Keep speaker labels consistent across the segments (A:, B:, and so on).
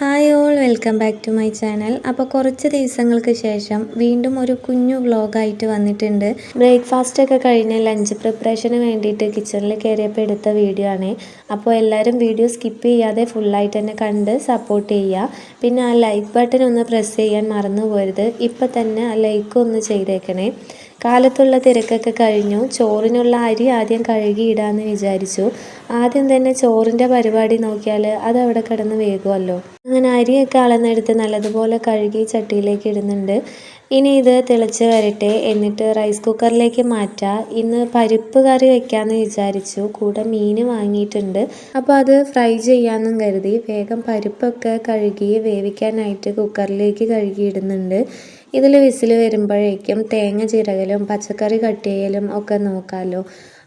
A: Hi all welcome back to my channel അപ്പോൾ കുറച്ച് ദിവസങ്ങൾക്ക് ശേഷം വീണ്ടും ഒരു കുഞ്ഞു വ്ലോഗായിട്ട് വന്നിട്ടുണ്ട്. ബ്രേക്ക്ഫാസ്റ്റ് ഒക്കെ കഴിഞ്ഞ് ലഞ്ച് പ്രിപ്പറേഷന് വേണ്ടിയിട്ട് കിച്ചണിൽ കയറിയപ്പോൾ എടുത്ത വീഡിയോ ആണ്. അപ്പോൾ എല്ലാവരും വീഡിയോ സ്കിപ്പ് ചെയ്യാതെ ഫുള്ളായിട്ട് തന്നെ കണ്ട് സപ്പോർട്ട് ചെയ്യുക പിന്നെ ആ ലൈക്ക് ബട്ടൺ ഒന്ന് പ്രസ് ചെയ്യാൻ മറന്നു പോരുത്. ഇപ്പം തന്നെ ആ ലൈക്ക് ഒന്ന് ചെയ്തേക്കണേ. കാലത്തുള്ള തിരക്കൊക്കെ കഴിഞ്ഞു. ചോറിനുള്ള അരി ആദ്യം കഴുകിയിടാന്ന് വിചാരിച്ചു. ആദ്യം തന്നെ ചോറിന്റെ പരിപാടി നോക്കിയാൽ അത് അവിടെ കിടന്ന് വേകുമല്ലോ അങ്ങനെ അരിയൊക്കെ അളന്നെടുത്ത് നല്ലതുപോലെ കഴുകി ചട്ടിയിലേക്ക് ഇടുന്നുണ്ട്. ഇനി ഇത് തിളച്ച് വരട്ടെ എന്നിട്ട് റൈസ് കുക്കറിലേക്ക് മാറ്റാം. ഇന്ന് പരിപ്പ് കറി വെക്കാമെന്ന് വിചാരിച്ചു. കൂടെ മീൻ വാങ്ങിയിട്ടുണ്ട്. അപ്പോൾ അത് ഫ്രൈ ചെയ്യാമെന്നും കരുതി വേഗം പരിപ്പൊക്കെ കഴുകി വേവിക്കാനായിട്ട് കുക്കറിലേക്ക് കഴുകിയിടുന്നുണ്ട് ഇതിൽ വിസിൽ വരുമ്പോഴേക്കും തേങ്ങ ചിരകലും പച്ചക്കറി കട്ട് ചെയ്യലും ഒക്കെ നോക്കാമല്ലോ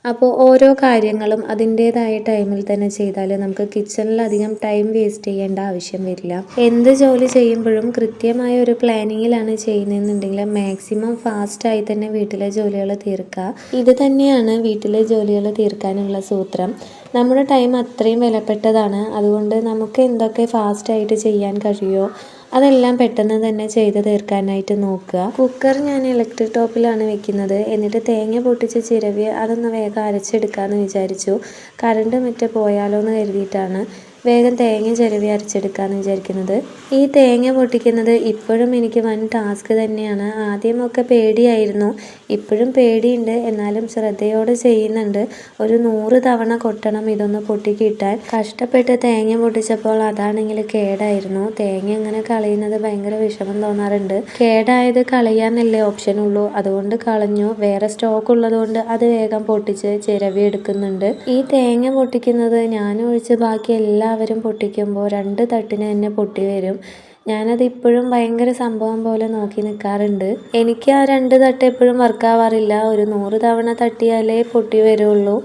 A: അപ്പോൾ ഓരോ കാര്യങ്ങളും അതിന്റേതായ ടൈമിൽ തന്നെ ചെയ്താൽ നമുക്ക് കിച്ചണിൽ അധികം ടൈം വേസ്റ്റ് ചെയ്യേണ്ട ആവശ്യം വരില്ല. എന്ത് ജോലി ചെയ്യുമ്പോഴും കൃത്യമായ ഒരു പ്ലാനിങ്ങിലാണ് ചെയ്യുന്നതെന്നുണ്ടെങ്കിൽ മാക്സിമം ഫാസ്റ്റായി തന്നെ വീട്ടിലെ ജോലികൾ തീർക്കുക ഇത് തന്നെയാണ് വീട്ടിലെ ജോലികൾ തീർക്കാനുള്ള സൂത്രം. നമ്മുടെ ടൈം അത്രയും വിലപ്പെട്ടതാണ്. അതുകൊണ്ട് നമുക്ക് എന്തൊക്കെ ഫാസ്റ്റായിട്ട് ചെയ്യാൻ കഴിയുമോ അതെല്ലാം പെട്ടെന്ന് തന്നെ ചെയ്ത് തീർക്കാനായിട്ട് നോക്കുക. കുക്കർ ഞാൻ ഇലക്ട്രിക് ടോപ്പിലാണ് വെക്കുന്നത്. എന്നിട്ട് തേങ്ങ പൊട്ടിച്ച് ചിരവി അതൊന്ന് വേഗം അരച്ചെടുക്കാമെന്ന് വിചാരിച്ചു. കറണ്ട് മറ്റേ പോയാലോ എന്ന് കരുതിയിട്ടാണ്. വേഗം തേങ്ങ ചിരവി അരച്ചെടുക്കാമെന്ന് വിചാരിക്കുന്നത്. ഈ തേങ്ങ പൊട്ടിക്കുന്നത് ഇപ്പോഴും എനിക്ക് വൻ ടാസ്ക് തന്നെയാണ്. ആദ്യമൊക്കെ പേടിയായിരുന്നു. ഇപ്പോഴും പേടിയുണ്ട്. എന്നാലും ശ്രദ്ധയോടെ ചെയ്യുന്നുണ്ട്. ഒരു നൂറ് തവണ കൊട്ടണം ഇതൊന്ന് പൊട്ടിക്കിട്ടാൻ കഷ്ടപ്പെട്ട് തേങ്ങ പൊട്ടിച്ചപ്പോൾ അതാണെങ്കിൽ കേടായിരുന്നു. തേങ്ങ ഇങ്ങനെ കളയുന്നത് ഭയങ്കര വിഷമം തോന്നാറുണ്ട്. കേടായത് കളയാനല്ലേ ഓപ്ഷൻ ഉള്ളൂ. അതുകൊണ്ട് കളഞ്ഞു. വേറെ സ്റ്റോക്ക് ഉള്ളതുകൊണ്ട് അത് വേഗം പൊട്ടിച്ച് ചിരവി എടുക്കുന്നുണ്ട് ഈ തേങ്ങ പൊട്ടിക്കുന്നത് ഞാൻ ഒഴിച്ച് ബാക്കി എല്ലാ എല്ലാവരും പൊട്ടിക്കുമ്പോൾ രണ്ട് തട്ടിന് തന്നെ പൊട്ടി വരും. ഞാനത് ഇപ്പോഴും ഭയങ്കര സംഭവം പോലെ നോക്കി നിൽക്കാറുണ്ട് എനിക്ക് ആ രണ്ട് തട്ട് എപ്പോഴും വർക്കാവാറില്ല ഒരു നൂറ് തവണ തട്ടിയാലേ പൊട്ടി വരുള്ളൂ.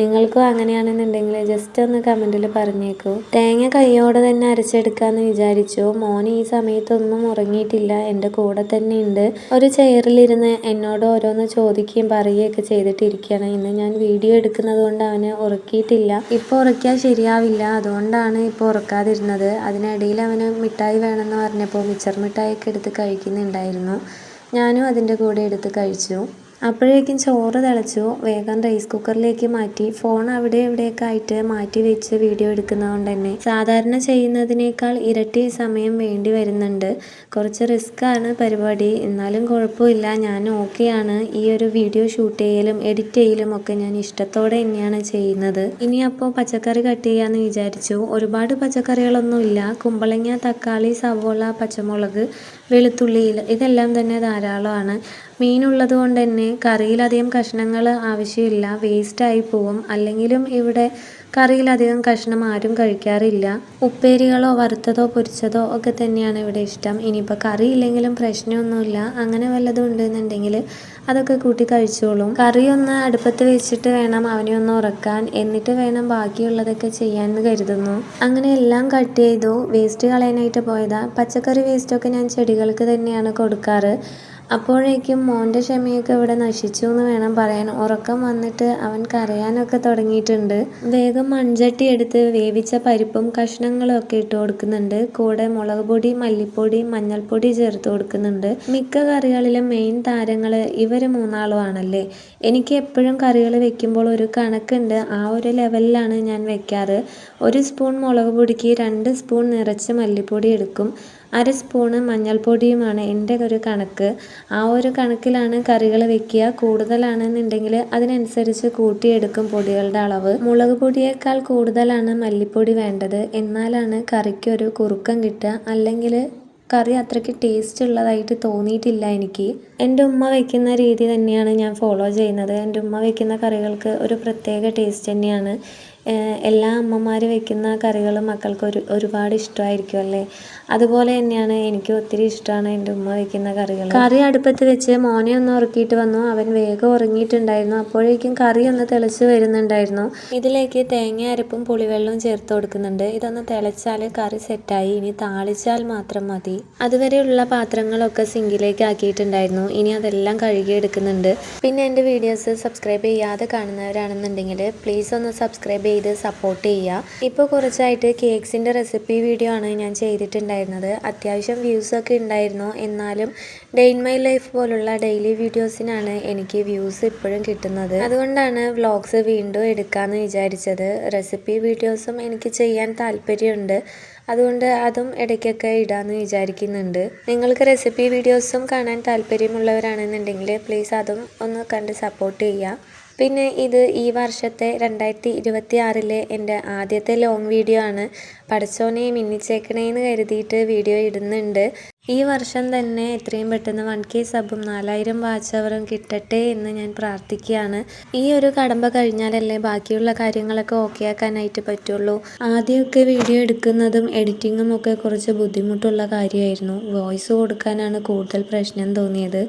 A: നിങ്ങൾക്കും അങ്ങനെയാണെന്നുണ്ടെങ്കിൽ ജസ്റ്റ് ഒന്ന് കമന്റിൽ പറഞ്ഞേക്കൂ. തേങ്ങ കൈയോടെ തന്നെ അരച്ചെടുക്കാമെന്ന് വിചാരിച്ചു. മോൻ ഈ സമയത്തൊന്നും ഉറങ്ങിയിട്ടില്ല. എന്റെ കൂടെ തന്നെ ഉണ്ട്. ഒരു ചെയറിലിരുന്ന് എന്നോട് ഓരോന്ന് ചോദിക്കുകയും പറയുകയൊക്കെ ചെയ്തിട്ടിരിക്കുകയാണ്. ഇന്ന് ഞാൻ വീഡിയോ എടുക്കുന്നത് കൊണ്ട് അവനെ ഉറക്കിയിട്ടില്ല. ഇപ്പോൾ ഉറക്കിയാൽ ശരിയാവില്ല. അതുകൊണ്ടാണ് ഇപ്പോൾ ഉറക്കാതിരുന്നത്. അതിനിടയിൽ അവന് മിഠായി വേണമെന്ന് പറഞ്ഞപ്പോൾ മിച്ചർ മിഠായിയൊക്കെ എടുത്ത് കഴിക്കുന്നുണ്ടായിരുന്നു. ഞാനും അതിന്റെ കൂടെ എടുത്ത് കഴിച്ചു. അപ്പോഴേക്കും ചോറ് തിളച്ചു. വേഗം റൈസ് കുക്കറിലേക്ക് മാറ്റി. ഫോൺ അവിടെ ഇവിടെയൊക്കെ ആയിട്ട് മാറ്റി വെച്ച് വീഡിയോ എടുക്കുന്നതുകൊണ്ട് തന്നെ. സാധാരണ ചെയ്യുന്നതിനേക്കാൾ ഇരട്ടി സമയം വേണ്ടി വരുന്നുണ്ട്. കുറച്ച് റിസ്ക് ആണ് പരിപാടി. എന്നാലും കുഴപ്പമില്ല. ഞാൻ ഓക്കെയാണ് ഈ ഒരു വീഡിയോ ഷൂട്ട് ചെയ്യലും എഡിറ്റ് ചെയ്യലും ഒക്കെ ഞാൻ ഇഷ്ടത്തോടെ തന്നെയാണ് ചെയ്യുന്നത്. ഇനി അപ്പോൾ പച്ചക്കറി കട്ട് ചെയ്യാമെന്ന് വിചാരിച്ചു. ഒരുപാട് പച്ചക്കറികളൊന്നുമില്ല. കുമ്പളങ്ങ തക്കാളി സവോള പച്ചമുളക് വെളുത്തുള്ളി ഇതെല്ലാം തന്നെ ധാരാളമാണ്. മീനുള്ളത് കൊണ്ട് തന്നെ കറിയിലധികം കഷ്ണങ്ങൾ ആവശ്യമില്ല. വേസ്റ്റായി പോവും. അല്ലെങ്കിലും ഇവിടെ കറിയിലധികം കഷ്ണം ആരും കഴിക്കാറില്ല. ഉപ്പേരികളോ വറുത്തതോ പൊരിച്ചതോ ഒക്കെ തന്നെയാണ് ഇവിടെ ഇഷ്ടം. ഇനിയിപ്പോൾ കറി ഇല്ലെങ്കിലും പ്രശ്നമൊന്നുമില്ല. അങ്ങനെ വല്ലതും ഉണ്ടെന്നുണ്ടെങ്കിൽ അതൊക്കെ കൂട്ടി കഴിച്ചോളും. കറി ഒന്ന് അടുപ്പത്ത് വെച്ചിട്ട് വേണം അവനെ ഒന്ന് ഉറക്കാൻ. എന്നിട്ട് വേണം ബാക്കിയുള്ളതൊക്കെ ചെയ്യാമെന്ന് കരുതുന്നു. അങ്ങനെ എല്ലാം കട്ട് ചെയ്തു. വേസ്റ്റ് കളയാനായിട്ട് പോയതാ. പച്ചക്കറി വേസ്റ്റൊക്കെ ഞാൻ ചെടികൾക്ക് തന്നെയാണ് കൊടുക്കാറ്. അപ്പോഴേക്കും മോന്റെ ക്ഷമയൊക്കെ ഇവിടെ നശിച്ചു എന്ന് വേണം പറയാൻ. ഉറക്കം വന്നിട്ട് അവൻ കരയാനൊക്കെ തുടങ്ങിയിട്ടുണ്ട്. വേഗം മൺചട്ടി എടുത്ത് വേവിച്ച പരിപ്പും കഷ്ണങ്ങളും ഒക്കെ ഇട്ട് കൊടുക്കുന്നുണ്ട്. കൂടെ മുളക് പൊടി മല്ലിപ്പൊടി മഞ്ഞൾപ്പൊടി ചേർത്ത് കൊടുക്കുന്നുണ്ട്. മിക്ക കറികളിലും മെയിൻ താരങ്ങൾ ഇവർ മൂന്നാളും ആണല്ലേ? എനിക്ക് എപ്പോഴും കറികൾ വെക്കുമ്പോൾ ഒരു കണക്കുണ്ട്. ആ ഒരു ലെവലിലാണ് ഞാൻ വെക്കാറ്. ഒരു സ്പൂൺ മുളക് പൊടിക്ക് രണ്ട് സ്പൂൺ നിറച്ച് മല്ലിപ്പൊടി എടുക്കും. അര സ്പൂണ് മഞ്ഞൾപ്പൊടിയുമാണ് എന്റെ ഒരു കണക്ക്. ആ ഒരു കണക്കിലാണ് കറികൾ വെക്കുക. കൂടുതലാണെന്നുണ്ടെങ്കിൽ അതിനനുസരിച്ച് കൂട്ടിയെടുക്കും പൊടികളുടെ അളവ്. മുളക് പൊടിയേക്കാൾ കൂടുതലാണ് മല്ലിപ്പൊടി വേണ്ടത്. എന്നാലാണ് കറിക്ക് ഒരു കുറുക്കം കിട്ടുക. അല്ലെങ്കിൽ കറി അത്രയ്ക്ക് ടേസ്റ്റ് ഉള്ളതായിട്ട് തോന്നിയിട്ടില്ല എനിക്ക്. എന്റെ ഉമ്മ വയ്ക്കുന്ന രീതി തന്നെയാണ് ഞാൻ ഫോളോ ചെയ്യുന്നത്. എന്റെ ഉമ്മ വയ്ക്കുന്ന കറികൾക്ക് ഒരു പ്രത്യേക ടേസ്റ്റ് തന്നെയാണ്. എല്ലാ അമ്മമാർ വെക്കുന്ന കറികൾ മക്കൾക്ക് ഒരു ഒരുപാട് ഇഷ്ടമായിരിക്കും അല്ലേ അതുപോലെ തന്നെയാണ് എനിക്ക് ഒത്തിരി ഇഷ്ടമാണ് എന്റെ ഉമ്മ വെക്കുന്ന കറികൾ. കറി അടുപ്പത്ത് വെച്ച് മോനെ ഒന്ന് ഉറക്കിയിട്ട് വന്നു. അവൻ വേഗം ഉറങ്ങിയിട്ടുണ്ടായിരുന്നു. അപ്പോഴേക്കും കറി ഒന്ന് തിളച്ച് വരുന്നുണ്ടായിരുന്നു. ഇതിലേക്ക് തേങ്ങ അരപ്പും പുളിവെള്ളവും ചേർത്ത് കൊടുക്കുന്നുണ്ട്. ഇതൊന്ന് തിളച്ചാൽ കറി സെറ്റായി. ഇനി താളിച്ചാൽ മാത്രം മതി. അതുവരെയുള്ള പാത്രങ്ങളൊക്കെ സിങ്കിലേക്ക് ആക്കിയിട്ടുണ്ടായിരുന്നു. ഇനി അതെല്ലാം കഴുകിയെടുക്കുന്നുണ്ട് പിന്നെ എന്റെ വീഡിയോസ് സബ്സ്ക്രൈബ് ചെയ്യാതെ കാണുന്നവരാണെന്നുണ്ടെങ്കിൽ പ്ലീസ് ഒന്ന് സബ്സ്ക്രൈബ് ചെയ്ത് ചെയ്ത് സപ്പോർട്ട് ചെയ്യുക ഇപ്പോൾ കുറച്ചായിട്ട് കേക്ക്സിന്റെ റെസിപ്പി വീഡിയോ ആണ് ഞാൻ ചെയ്തിട്ടുണ്ടായിരുന്നത്. അത്യാവശ്യം വ്യൂസൊക്കെ ഉണ്ടായിരുന്നു. എന്നാലും ഡേ ഇൻ മൈ ലൈഫ് പോലുള്ള ഡെയിലി വീഡിയോസിനാണ് എനിക്ക് വ്യൂസ് ഇപ്പോഴും കിട്ടുന്നത്. അതുകൊണ്ടാണ് വ്ളോഗ്സ് വീണ്ടും എടുക്കാമെന്ന് വിചാരിച്ചത്. റെസിപ്പി വീഡിയോസും എനിക്ക് ചെയ്യാൻ താല്പര്യമുണ്ട്. അതുകൊണ്ട് അതും ഇടയ്ക്കൊക്കെ ഇടാമെന്ന് വിചാരിക്കുന്നുണ്ട്. നിങ്ങൾക്ക് റെസിപ്പി വീഡിയോസും കാണാൻ താല്പര്യമുള്ളവരാണെന്നുണ്ടെങ്കിൽ പ്ലീസ് അതും ഒന്ന് കണ്ട് സപ്പോർട്ട് ചെയ്യുക പിന്നെ ഇത് ഈ വർഷത്തെ രണ്ടായിരത്തി ഇരുപത്തി ആറിലെ എന്റെ ആദ്യത്തെ ലോങ് വീഡിയോ ആണ്. പടച്ചോനെ മിന്നിച്ചേക്കണേന്ന് കരുതിയിട്ട് വീഡിയോ ഇടുന്നുണ്ട്. ഈ വർഷം തന്നെ എത്രയും പെട്ടെന്ന് വൺ കെ സബും നാലായിരം വാച്ച് അവറും കിട്ടട്ടെ എന്ന് ഞാൻ പ്രാർത്ഥിക്കുകയാണ്. ഈ ഒരു കടമ്പ കഴിഞ്ഞാലല്ലേ ബാക്കിയുള്ള കാര്യങ്ങളൊക്കെ ഓക്കെ ആക്കാനായിട്ട് പറ്റുള്ളൂ. ആദ്യമൊക്കെ വീഡിയോ എടുക്കുന്നതും എഡിറ്റിങ്ങും ഒക്കെ കുറച്ച് ബുദ്ധിമുട്ടുള്ള കാര്യമായിരുന്നു. വോയിസ് കൊടുക്കാനാണ് കൂടുതൽ പ്രശ്നം തോന്നിയത്.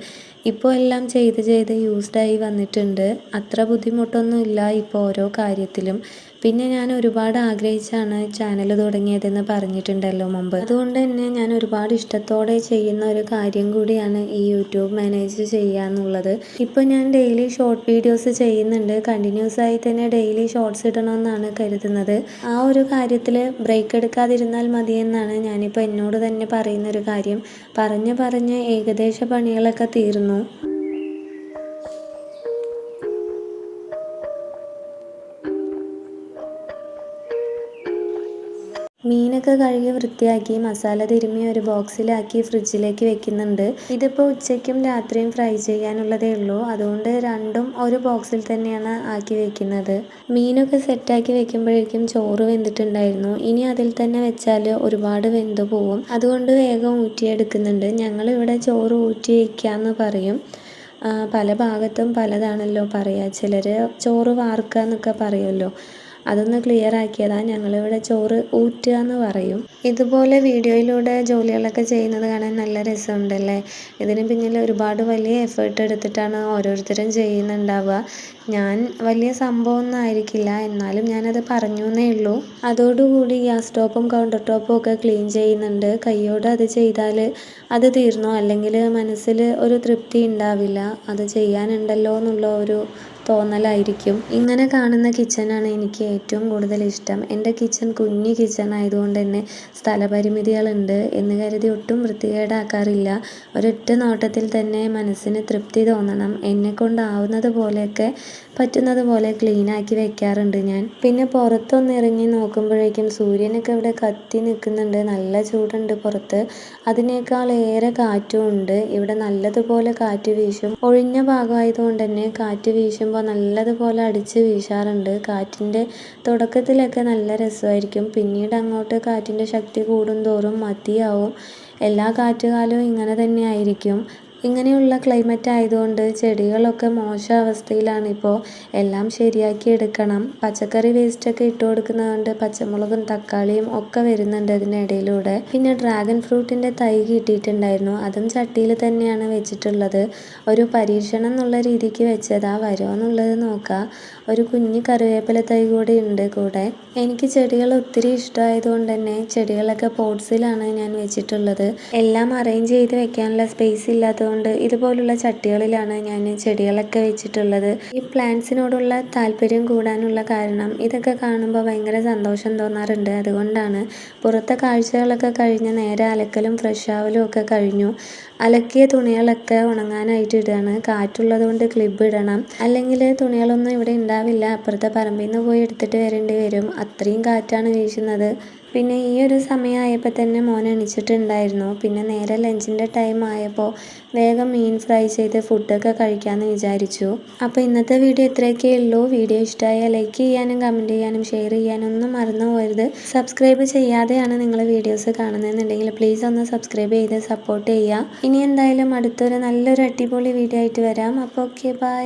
A: ഇപ്പോൾ എല്ലാം ചെയ്ത് ചെയ്ത് യൂസ്ഡായി വന്നിട്ടുണ്ട്. അത്ര ബുദ്ധിമുട്ടൊന്നുമില്ല ഇപ്പോൾ ഓരോ കാര്യത്തിലും. പിന്നെ ഞാൻ ഒരുപാട് ആഗ്രഹിച്ചാണ് ചാനൽ തുടങ്ങിയതെന്ന് പറഞ്ഞിട്ടുണ്ടല്ലോ മുമ്പ്. അതുകൊണ്ട് തന്നെ ഞാൻ ഒരുപാട് ഇഷ്ടത്തോടെ ചെയ്യുന്ന ഒരു കാര്യം കൂടിയാണ് ഈ യൂട്യൂബ് മാനേജ് ചെയ്യുക എന്നുള്ളത്. ഇപ്പോൾ ഞാൻ ഡെയിലി ഷോർട്ട് വീഡിയോസ് ചെയ്യുന്നുണ്ട്. കണ്ടിന്യൂസ് ആയി തന്നെ ഡെയിലി ഷോർട്സ് ഇടണമെന്നാണ് കരുതുന്നത്. ആ ഒരു കാര്യത്തിൽ ബ്രേക്ക് എടുക്കാതിരുന്നാൽ മതിയെന്നാണ് ഞാനിപ്പോൾ എന്നോട് തന്നെ പറയുന്ന ഒരു കാര്യം. പറഞ്ഞ് പറഞ്ഞ് ഏകദേശ പണികളൊക്കെ തീർന്നു. മീനൊക്കെ കഴുകി വൃത്തിയാക്കി മസാല തിരുമ്മി ഒരു ബോക്സിലാക്കി ഫ്രിഡ്ജിലേക്ക് വെക്കുന്നുണ്ട്. ഇതിപ്പോൾ ഉച്ചയ്ക്കും രാത്രിയും ഫ്രൈ ചെയ്യാനുള്ളതേ ഉള്ളൂ. അതുകൊണ്ട് രണ്ടും ഒരു ബോക്സിൽ തന്നെയാണ് ആക്കി വെക്കുന്നത്. മീനൊക്കെ സെറ്റാക്കി വെക്കുമ്പോഴേക്കും ചോറ് വെന്തിട്ടുണ്ടായിരുന്നു. ഇനി അതിൽ തന്നെ വെച്ചാൽ ഒരുപാട് വെന്തു പോവും. അതുകൊണ്ട് വേഗം ഊറ്റിയെടുക്കുന്നുണ്ട്. ഞങ്ങളിവിടെ ചോറ് ഊറ്റി വയ്ക്കാമെന്ന് പറയും. പല ഭാഗത്തും പലതാണല്ലോ പറയുക ചിലർ ചോറ് വാർക്കുക എന്നൊക്കെ പറയുമല്ലോ. അതൊന്ന് ക്ലിയർ ആക്കിയതാണ് ഞങ്ങളിവിടെ ചോറ് ഊറ്റുക എന്ന് പറയും. ഇതുപോലെ വീഡിയോയിലൂടെ ജോലികളൊക്കെ ചെയ്യുന്നത് കാണാൻ നല്ല രസമുണ്ടല്ലേ? ഇതിന് പിന്നിൽ ഒരുപാട് വലിയ എഫേർട്ട് എടുത്തിട്ടാണ് ഓരോരുത്തരും ചെയ്യുന്നുണ്ടാവുക. ഞാൻ വലിയ സംഭവമൊന്നും ആയിരിക്കില്ല. എന്നാലും ഞാനത് പറഞ്ഞു എന്നേ ഉള്ളൂ. അതോടുകൂടി ഗ്യാസ് ടോപ്പും കൗണ്ടർ ടോപ്പും ഒക്കെ ക്ലീൻ ചെയ്യുന്നുണ്ട്. കൈയോടെ അത് ചെയ്താൽ അത് തീർന്നോ? അല്ലെങ്കിൽ മനസ്സിൽ ഒരു തൃപ്തി ഉണ്ടാവില്ല. അത് ചെയ്യാനുണ്ടല്ലോ എന്നുള്ള ഒരു തോന്നലായിരിക്കും. ഇങ്ങനെ കാണുന്ന കിച്ചണാണ് എനിക്ക് ഏറ്റവും കൂടുതൽ ഇഷ്ടം. എന്റെ കിച്ചൺ കുഞ്ഞു കിച്ചൺ ആയതുകൊണ്ട് തന്നെ സ്ഥലപരിമിതികളുണ്ട് എന്ന് കരുതി ഒട്ടും വൃത്തികേടാക്കാറില്ല. ഒരൊറ്റ നോട്ടത്തിൽ തന്നെ മനസ്സിന് തൃപ്തി തോന്നണം. എന്നെ കൊണ്ടാവുന്നത് പോലെയൊക്കെ പറ്റുന്നത് പോലെ ക്ലീനാക്കി വെക്കാറുണ്ട് ഞാൻ. പിന്നെ പുറത്തൊന്ന് ഇറങ്ങി നോക്കുമ്പോഴേക്കും സൂര്യനൊക്കെ ഇവിടെ കത്തി നിൽക്കുന്നുണ്ട്. നല്ല ചൂടുണ്ട് പുറത്ത്. അതിനേക്കാൾ ഏറെ കാറ്റും ഉണ്ട്. ഇവിടെ നല്ലതുപോലെ കാറ്റ് വീശും. ഒഴിഞ്ഞ ഭാഗമായതുകൊണ്ട് തന്നെ കാറ്റ് വീശുമ്പോൾ നല്ലതുപോലെ അടിച്ച് വീശാറുണ്ട്. കാറ്റിന്റെ തുടക്കത്തിലൊക്കെ നല്ല രസമായിരിക്കും. പിന്നീട് അങ്ങോട്ട് കാറ്റിന്റെ ശക്തി കൂടുന്തോറും മതിയാവും. എല്ലാ കാറ്റുകാലവും ഇങ്ങനെ തന്നെ ആയിരിക്കും. ഇങ്ങനെയുള്ള ക്ലൈമറ്റ് ആയതുകൊണ്ട് ചെടികളൊക്കെ മോശം അവസ്ഥയിലാണ് ഇപ്പോൾ എല്ലാം ശരിയാക്കി എടുക്കണം. പച്ചക്കറി വേസ്റ്റൊക്കെ ഇട്ട് കൊടുക്കുന്നതുകൊണ്ട് പച്ചമുളകും തക്കാളിയും ഒക്കെ വരുന്നുണ്ട് ഇതിനിടയിലൂടെ പിന്നെ ഡ്രാഗൺ ഫ്രൂട്ടിന്റെ തൈ കിട്ടിയിട്ടുണ്ടായിരുന്നു. അതും ചട്ടിയിൽ തന്നെയാണ് വെച്ചിട്ടുള്ളത്. ഒരു പരീക്ഷണം എന്നുള്ള രീതിക്ക് വെച്ചതാ. വരുമോ എന്നുള്ളത് നോക്കാം. ഒരു കുഞ്ഞു കറിവേപ്പില തൈ കൂടി ഉണ്ട് കൂടെ. എനിക്ക് ചെടികൾ ഒത്തിരി ഇഷ്ടമായതുകൊണ്ട് തന്നെ ചെടികളൊക്കെ പോട്ട്സിലാണ് ഞാൻ വെച്ചിട്ടുള്ളത്. എല്ലാം അറേഞ്ച് ചെയ്ത് വെക്കാനുള്ള സ്പേസ് ഇല്ലാത്തതുകൊണ്ട് ഇതുപോലുള്ള ചട്ടികളിലാണ് ഞാൻ ചെടികളൊക്കെ വെച്ചിട്ടുള്ളത്. ഈ പ്ലാന്റ്സിനോടുള്ള താല്പര്യം കൂടാനുള്ള കാരണം ഇതൊക്കെ കാണുമ്പോൾ ഭയങ്കര സന്തോഷം തോന്നാറുണ്ട്. അതുകൊണ്ടാണ് പുറത്തെ കാഴ്ചകളൊക്കെ കഴിഞ്ഞ് നേരെ അലക്കലും ഫ്രഷ് ആവലും ഒക്കെ കഴിഞ്ഞു. അലക്കിയ തുണികളൊക്കെ ഉണങ്ങാനായിട്ട് ഇടുകയാണ് കാറ്റുള്ളത് കൊണ്ട് ക്ലിബ് ഇടണം. അല്ലെങ്കിൽ തുണികളൊന്നും ഇവിടെ ഉണ്ടാവില്ല അപ്പുറത്തെ പറമ്പിൽ നിന്ന് പോയി എടുത്തിട്ട് വരേണ്ടി വരും. അത്രയും കാറ്റാണ് വീശുന്നത്. പിന്നെ ഈ ഒരു സമയമായപ്പോൾ തന്നെ മോൻ അണിച്ചിട്ടുണ്ടായിരുന്നു പിന്നെ നേരെ ലഞ്ചിന്റെ ടൈം ആയപ്പോൾ വേഗം മീൻ ഫ്രൈ ചെയ്ത് ഫുഡൊക്കെ കഴിക്കാമെന്ന് വിചാരിച്ചു. അപ്പോൾ ഇന്നത്തെ വീഡിയോ ഇത്രയൊക്കെ ഉള്ളൂ. വീഡിയോ ഇഷ്ടമായാൽ ലൈക്ക് ചെയ്യാനും കമന്റ് ചെയ്യാനും ഷെയർ ചെയ്യാനും ഒന്നും മറന്നു പോകരുത്. സബ്സ്ക്രൈബ് ചെയ്യാതെയാണ് നിങ്ങൾ വീഡിയോസ് കാണുന്നതെന്നുണ്ടെങ്കിൽ പ്ലീസ് ഒന്ന് സബ്സ്ക്രൈബ് ചെയ്ത് സപ്പോർട്ട് ചെയ്യുക. ഇനി എന്തായാലും അടുത്തൊരു നല്ലൊരു അടിപൊളി വീഡിയോ ആയിട്ട് വരാം. അപ്പോൾ ഓക്കെ ബൈ